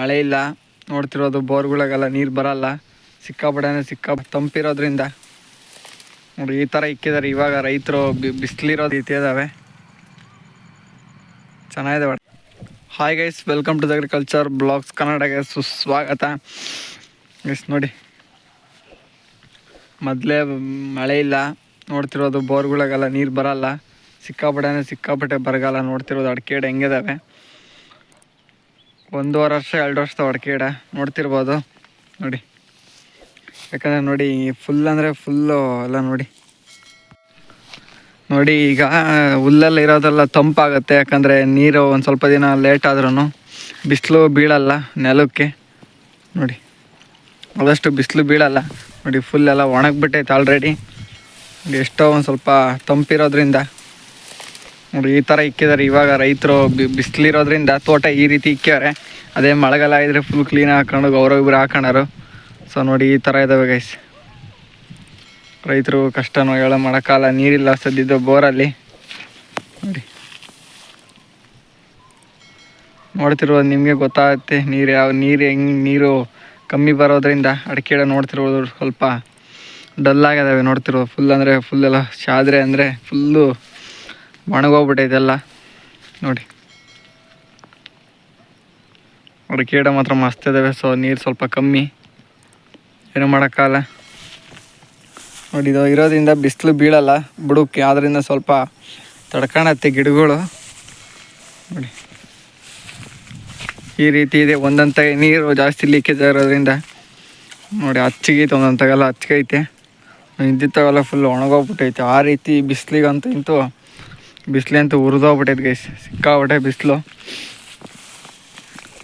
ಮಳೆ ಇಲ್ಲ. ನೋಡ್ತಿರೋದು ಬೋರ್ಗಳಿಗೆಲ್ಲ ನೀರು ಬರಲ್ಲ. ಸಿಕ್ಕಾಪಡೆನೇ ಸಿಕ್ಕಾ ತಂಪಿರೋದ್ರಿಂದ. ನೋಡಿ, ಈ ಥರ ಇಕ್ಕಿದ್ದಾರೆ ಇವಾಗ ರೈತರು ಬಿಸಿಲಿರೋ ರೀತಿ ಇದ್ದಾವೆ ಚೆನ್ನಾಗಿದೆ hi guys welcome to the agriculture blogs ಕನ್ನಡಗೆ ಸುಸ್ವಾಗತ. ಗೈಸ್ ನೋಡಿ. ಮೊದಲೇ ಮಳೆ ಇಲ್ಲ. ನೋಡ್ತಿರೋದು ಬೋರ್ಗಳಿಗೆಲ್ಲ ನೀರು ಬರಲ್ಲ. ಸಿಕ್ಕಾಪಡೆನೇ ಸಿಕ್ಕಾಪಟ್ಟೆ ಬರಗಾಲ ನೋಡ್ತಿರೋದು ಅಡಿಕೆ ಹೆಂಗಿದಾವೆ. ಒಂದೂವರೆ ವರ್ಷ, ಎರಡು ವರ್ಷದ ಅಡಿಕೆ ನೋಡ್ತಿರ್ಬೋದು. ನೋಡಿ. ಯಾಕಂದರೆ ನೋಡಿ ಫುಲ್ ಅಂದರೆ ಫುಲ್ಲು ಎಲ್ಲ ನೋಡಿ. ನೋಡಿ, ಈಗ ಹುಲ್ಲಲ್ಲಿ ಇರೋದೆಲ್ಲ ತಂಪಾಗುತ್ತೆ. ಯಾಕಂದರೆ ನೀರು ಒಂದು ಸ್ವಲ್ಪ ದಿನ ಲೇಟ್ ಆದ್ರೂ ಬಿಸಿಲು ಬೀಳಲ್ಲ ನೆಲಕ್ಕೆ. ನೋಡಿ. ಆದಷ್ಟು ಬಿಸಿಲು ಬೀಳಲ್ಲ. ನೋಡಿ ಫುಲ್ ಎಲ್ಲ ಒಣಗಿಬಿಟ್ಟೈತೆ ಆಲ್ರೆಡಿ ಎಷ್ಟೋ ಒಂದು ಸ್ವಲ್ಪ ತಂಪಿರೋದ್ರಿಂದ. ನೋಡಿ, ಈ ಥರ ಇಕ್ಕಿದ್ದಾರೆ. ಇವಾಗ ರೈತರು ಬಿಸಿಲಿರೋದ್ರಿಂದ ತೋಟ ಈ ರೀತಿ ಇಕ್ಕಿದ್ದಾರೆ. ಅದೇ ಮಳೆಗಾಲ ಇದ್ರೆ ಫುಲ್ ಕ್ಲೀನ್ ಹಾಕೊಂಡು ಗೌರವ ಇಬ್ಬರು ಹಾಕೊಂಡಾರು ಸೊ ನೋಡಿ, ಈ ಥರ ಇದ್ದಾವೆ ಗೈಸ್ ರೈತರು ಕಷ್ಟನೋ ಹೇಳೋ ಮಳೆಕಾಲ ನೀರಿಲ್ಲ ಸದ್ದಿದ್ದು ಬೋರಲ್ಲಿ. ನೋಡಿ. ನೋಡ್ತಿರೋದು ನಿಮಗೆ ಗೊತ್ತಾಗುತ್ತೆ, ನೀರು ಯಾವ ನೀರು ಹೆಂಗೆ ನೀರು ಕಮ್ಮಿ ಬರೋದ್ರಿಂದ ಅಡಿಕೆ ನೋಡ್ತಿರೋದು ಸ್ವಲ್ಪ ಡಲ್ ಆಗಿದಾವೆ ನೋಡ್ತಿರೋದು. ಫುಲ್ ಅಂದರೆ ಫುಲ್ ಎಲ್ಲ ಶಾದ್ರೆ ಅಂದರೆ ಫುಲ್ಲು ಒಣಗೋಗ್ಬಿಟ್ಟೈತೆ ಎಲ್ಲ ನೋಡಿ. ಅವ್ರ ಗಿಡ ಮಾತ್ರ ಮಸ್ತ್ ಇದ್ದಾವೆ ಸೊ ನೀರು ಸ್ವಲ್ಪ ಕಮ್ಮಿ. ಏನು ಮಾಡೋಕ್ಕಾಗಲ್ಲ ನೋಡಿ, ಇದು ಇರೋದ್ರಿಂದ ಬಿಸಿಲು ಬೀಳಲ್ಲ ಬುಡಕ್ಕೆ ಆದ್ದರಿಂದ ಸ್ವಲ್ಪ ತಡ್ಕೊಳತ್ತೆ ಗಿಡಗಳು. ನೋಡಿ. ಈ ರೀತಿ ಇದೆ ಒಂದೊಂದು ನೀರು ಜಾಸ್ತಿ ಲೀಕೇಜ್ ಆಗಿರೋದ್ರಿಂದ ನೋಡಿ ಹಚ್ಚಿಗೈತೆ ಒಂದೊಂದು ತಗಲ್ಲ ಹಚ್ಚಿಗೈತೆ ಇದ್ದಿತ್ತಾಗೆಲ್ಲ ಫುಲ್ ಒಣಗೋಗ್ಬಿಟ್ಟೈತೆ. ಆ ರೀತಿ ಬಿಸಿಲಿಗಂತೂ ಇಂತೂ ಬಿಸಿಲಂತೂ ಉರಿದೋಗ್ಬಿಟ್ಟೈತೆ ಗೈಸ್ ಸಿಕ್ಕಾಬಿಟ್ಟೆ ಬಿಸಿಲು.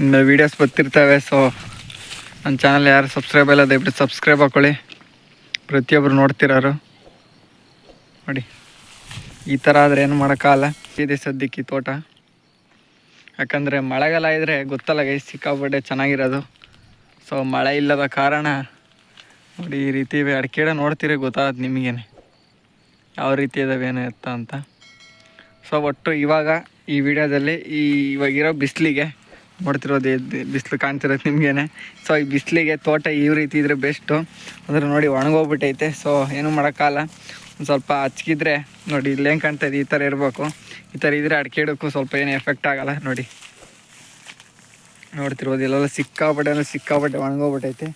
ಇನ್ನು ವೀಡಿಯೋಸ್ ಬರ್ತಿರ್ತವೆ ಸೊ ನನ್ನ ಚಾನಲ್ ಯಾರು ಸಬ್ಸ್ಕ್ರೈಬ್ ಇಲ್ಲ, ದಯವಿಟ್ಟು ಸಬ್ಸ್ಕ್ರೈಬ್ ಹಾಕೊಳ್ಳಿ. ಪ್ರತಿಯೊಬ್ಬರು ನೋಡ್ತಿರೋರು. ನೋಡಿ. ಈ ಥರ ಆದರೆ ಏನು ಮಾಡೋಕ್ಕಾಗಲ್ಲ. ಇದೆ ಸದ್ಯಕ್ಕೆ ತೋಟ. ಯಾಕಂದರೆ ಮಳೆಗಾಲ ಇದ್ದರೆ ಗೊತ್ತಲ್ಲ ಗೈಸ್ ಸಿಕ್ಕಾಪಟ್ಟೆ ಚೆನ್ನಾಗಿರೋದು. ಸೊ ಮಳೆ ಇಲ್ಲದ ಕಾರಣ, ನೋಡಿ ಈ ರೀತಿ ಇವೆ. ಅಡಿಕೆ ಗಿಡ ನೋಡ್ತೀರಿ, ಗೊತ್ತಾಗುತ್ತೆ ನಿಮಗೇನೆ. ಯಾವ ರೀತಿ ಇದಾವೆ ಏನು ಎತ್ತ ಅಂತ ಸೊ ಒಟ್ಟು ಇವಾಗ ಈ ವಿಡಿಯೋದಲ್ಲಿ ಈ ಇವಾಗಿರೋ ಬಿಸಿಲಿಗೆ ನೋಡ್ತಿರೋದು ಬಿಸಿಲು ಕಾಣ್ತಿರೋದು ನಿಮಗೇನೆ. ಸೊ ಈ ಬಿಸಿಲಿಗೆ ತೋಟ ಈ ರೀತಿ ಇದ್ರೆ ಬೆಸ್ಟು ಅಂದರೆ ನೋಡಿ ಒಣಗೋಗ್ಬಿಟ್ಟೈತೆ. ಸೊ ಏನು ಮಾಡೋಕ್ಕಲ್ಲ ಒಂದು ಸ್ವಲ್ಪ ಹಚ್ಕಿದ್ರೆ ನೋಡಿ ಇಲ್ಲಿ ಹೆಂಗೆ ಕಾಣ್ತಾ ಇದೆ, ಈ ಥರ ಇರಬೇಕು. ಈ ಥರ ಇದ್ರೆ ಅಡಿಕೆ ಗಿಡಕ್ಕೂ ಸ್ವಲ್ಪ ಏನು ಎಫೆಕ್ಟ್ ಆಗಲ್ಲ ನೋಡಿ. ನೋಡ್ತಿರ್ಬೋದು ಇಲ್ಲೆಲ್ಲ ಸಿಕ್ಕಾಪಟ್ಟೆ ಅಂದ್ರೆ ಸಿಕ್ಕಾಪಟ್ಟೆ ಒಣಗೋಗ್ಬಿಟ್ಟೈತೆ.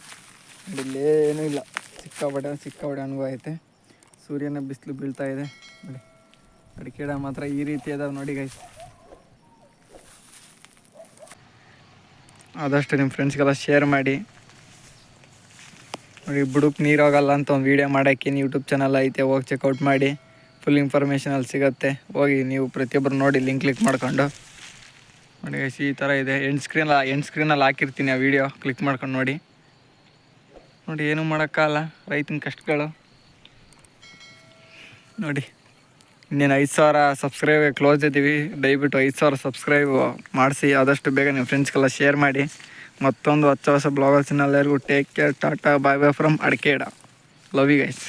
ಇಲ್ಲೇನೂ ಇಲ್ಲ ಸಿಕ್ಕಾಪಟ್ಟೆ ಸಿಕ್ಕಾಪಟ್ಟೆ ಒಣಗೋಗೈತೆ. ಸೂರ್ಯನ ಬಿಸಿಲು ಬೀಳ್ತಾ ಇದೆ. ನೋಡಿ. ಅಡಿಕೆ ಗಿಡ ಮಾತ್ರ ಈ ರೀತಿ ಅದಾವೆ ನೋಡಿ ಗೈಸ್ ಆದಷ್ಟು ನಿಮ್ಮ ಫ್ರೆಂಡ್ಸ್ಗೆಲ್ಲ ಶೇರ್ ಮಾಡಿ. ನೋಡಿ ಬುಡಕ್ಕೆ ನೀರು ಹೋಗಲ್ಲ ಅಂತ ಒಂದು ವೀಡಿಯೋ ಮಾಡೋಕ್ಕೆ ಯೂಟ್ಯೂಬ್ ಚಾನಲ್ ಐತೆ, ಹೋಗಿ ಚೆಕ್ಔಟ್ ಮಾಡಿ. ಫುಲ್ ಇನ್ಫಾರ್ಮೇಷನ್ ಅಲ್ಲಿ ಸಿಗುತ್ತೆ. ಹೋಗಿ ನೀವು ಪ್ರತಿಯೊಬ್ಬರು ನೋಡಿ ಲಿಂಕ್ ಕ್ಲಿಕ್ ಮಾಡ್ಕೊಂಡು. ನೋಡಿ ಗೈಸ್ ಈ ಥರ ಇದೆ. ಎಂಡ್ ಸ್ಕ್ರೀನ್ ಎಂಡ್ ಸ್ಕ್ರೀನಲ್ಲಿ ಹಾಕಿರ್ತೀನಿ ಆ ವಿಡಿಯೋ ಕ್ಲಿಕ್ ಮಾಡ್ಕೊಂಡು ನೋಡಿ. ನೋಡಿ, ಏನೂ ಮಾಡೋಕ್ಕಾಗಲ್ಲ. ರೈತನ ಕಷ್ಟಗಳು. ನೋಡಿ. ಇನ್ನೇನು ಐದು ಸಾವಿರ ಸಬ್ಸ್ಕ್ರೈಬ್ ಕ್ಲೋಸ್ ಇದ್ದೀವಿ. ದಯವಿಟ್ಟು ಐದು ಸಾವಿರ ಸಬ್ಸ್ಕ್ರೈಬ್ ಮಾಡಿಸಿ. ಆದಷ್ಟು ಬೇಗ ನಿಮ್ಮ ಫ್ರೆಂಡ್ಸ್ಗೆಲ್ಲ ಶೇರ್ ಮಾಡಿ. ಮತ್ತೊಂದು ಹತ್ತು ಹೊಸ ಬ್ಲಾಗರ್ಸಿನ ಎಲ್ಲರಿಗೂ take care tata bye bye from ಅಡಿಕೇಡ love you guys